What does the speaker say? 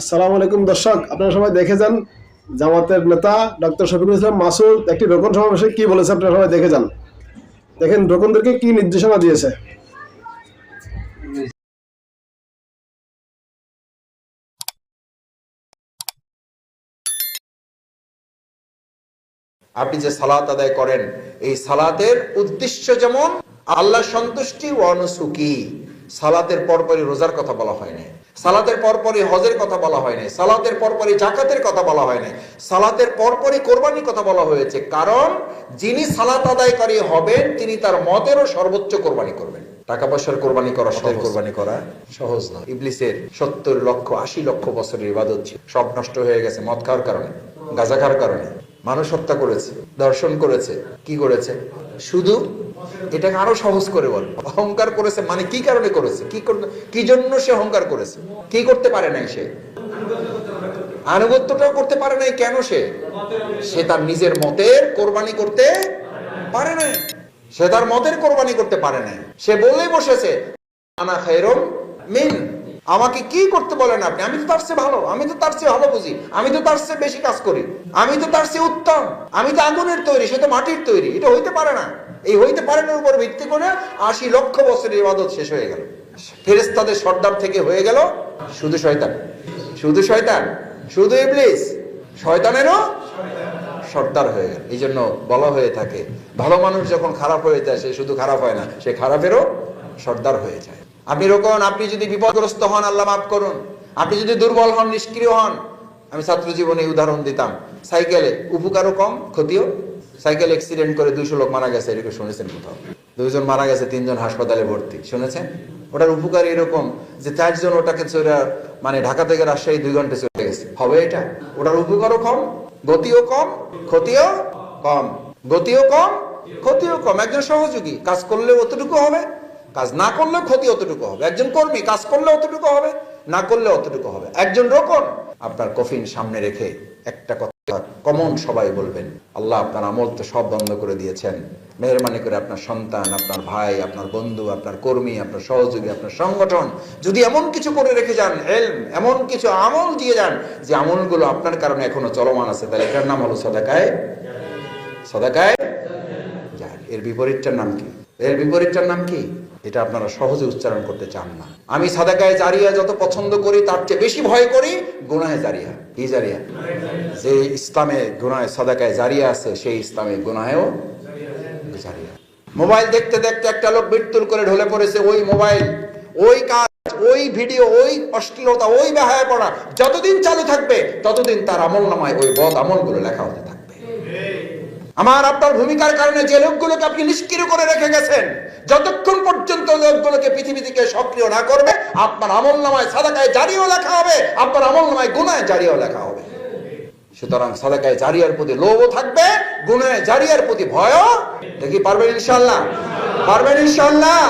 আসসালামু আলাইকুম দর্শক, আপনারা সবাই দেখে যান জামাতের নেতা ডক্টর শফিকুল ইসলাম মাসুদ একটি রোকন সমাবেশে কি বলেছে, আপনারা সবাই দেখে যান দেখেন রোকনদেরকে কি নির্দেশনা দিয়েছে। আপনি যে সালাত আদায় করেন, এই সালাতের উদ্দেশ্য যেমন আল্লাহ সন্তুষ্টি ও অনুসুকি সালাতের পরপরই রোজার কথা বলা হয় নাই। সালাতের পরপরই হজের কথা বলা হয় নাই। সালাতের পরপরই জাকাতের কথা বলা হয় নাই। সালাতের পরপরই কোরবানির কথা বলা হয়েছে। কারণ যিনি সালাত আদায়কারী হবেন তিনি তার মতেরও সর্বোচ্চ কোরবানি করবেন। টাকা পয়সার কোরবানি করা সহজ। কোরবানি করা সহজ না। ইবলিসের সত্তর লক্ষ আশি লক্ষ বছরের ইবাদত ছিল। সব নষ্ট হয়ে গেছে মদ খাওয়ার কারণে গাঁজা খাওয়ার কারণে। মানুষ হত্যা করেছে দর্শন করেছে। কি করেছে? শুধু এটাকে আরও সহজ করে বল। অহংকার করেছে মানে কি কারণে করেছে? কি করতে- কি জন্য সে অহংকার করেছে? কি করতে পারে নাই সে? আনুগত্যটাও করতে পারে নাই, কেন সে? সে তার নিজের মতের কোরবানি করতে পারে নাই। সে তার মতের কোরবানি করতে পারে নাই। সে বলেই বসেছে, আনা খায়রুম মিন। আমাকে কি করতে বলেন আপনি? আমি তো তার চেয়ে ভালো, আমি তো তার চেয়ে ভালো বুঝি, আমি তো তার চেয়ে বেশি কাজ করি, আমি তো তার চেয়ে উত্তম, আমি তো আগুনের তৈরি, সে তো মাটির তৈরি, এটা হইতে পারে না। এই হইতে পারে না উপর ভিত্তি করে আশি লক্ষ বছরের ইবাদত শেষ হয়ে গেল। ফেরেস্তাদের সর্দার থেকে হয়ে গেল শুধু শয়তান। শুধু শয়তান। শুধু ইবলিস। শয়তানেরও সর্দার হয়ে গেল। এই জন্য বলা হয়ে থাকে, ভালো মানুষ যখন খারাপ হয়ে যায়, সে শুধু খারাপ হয় না, সে খারাপেরও সর্দার হয়ে যায়। আপনি রকম আপনি যদি বিপদগ্রস্ত হন, আল্লাহ মাফ করুন। আপনি যদি দুর্বল হন, নিষ্ক্রিয় হন, আমি ছাত্র জীবনে উদাহরণ দিতাম। সাইকেলে উপকারও কম, ক্ষতিও সাইকেল অ্যাক্সিডেন্ট করে দুইশো লোক মারা গেছে এরকম শুনেছেন কোথাও? দুইজন মারা গেছে, তিনজন হাসপাতালে ভর্তি, শুনেছেন? ওটার উপকার এরকম যে চারজন ওটাকে চলে মানে ঢাকা থেকে রাজশাহী দুই ঘণ্টা চলে গেছে। হবে এটা? ওটার উপকারও কম, গতিও কম, ক্ষতিও কম। গতিও কম, ক্ষতিও কম। একজন সহযোগী, কাজ করলে অতটুকু হবে, কাজ না করলেও ক্ষতি অতটুকু হবে। একজন কর্মী, কাজ করলে অতটুকু হবে, না করলে অতটুকু হবে। একজন রোকন আপনার কফিন সামনে রেখে একটা কথা কমন সবাই বলবেন, আল্লাহ আপনার আমল তো সব বন্ধ করে দিয়েছেন। মেহরবানি করে আপনার সন্তান, আপনার ভাই, আপনার বন্ধু, আপনার কর্মী, আপনার সহযোগী, আপনার সংগঠন যদি এমন কিছু করে রেখে যান এলম এমন কিছু আমল দিয়ে যান যে আমলগুলো আপনার কারণে এখনও চলমান আছে, তাহলে এটার নাম হলো সদাকায় সদাকায়। এর বিপরীতটার নাম কি? এর বিপরীতটার নাম কি? এটা আপনারা সহজে উচ্চারণ করতে চান না। আমি সাদাকায় জারিয়া যত পছন্দ করি, তার চেয়ে বেশি ভয় করি, গুনাহে জারিয়া। কি জারিয়া? যে ইসলামে গুনাহে সাদাকায় জারিয়া আছে, সেই ইসলামে গুনাহেও জারিয়া। মোবাইল দেখতে দেখতে একটা লোক মৃত্যুর করে ঢলে পড়েছে ওই মোবাইল, ওই কাজ, ওই ভিডিও, ওই অশ্লীলতা, ওই বেহায় পড়া, যতদিন চালু থাকবে, ততদিন তার আমল নামায় ওই বদ আমলগুলো লেখা হতে থাকবে। আমার আপনার ভূমিকার কারণে যে লোকগুলোকে আপনি নিষ্ক্রিয় করে রেখে গেছেন, যতক্ষণ পর্যন্ত লোকগুলোকে পৃথিবী থেকে সক্রিয় না করবে, আপনার আমল নামায় সাদাকায় জারিও লেখা হবে, আপনার আমল নামায় গুনায় জারিও লেখা হবে। সুতরাং সাদাকায় জারিয়ার প্রতি লোভও থাকবে গুণে জারিয়ার প্রতি ভয়ও দেখি পারবেন ইনশাল্লাহ পারবেন ইনশাল্লাহ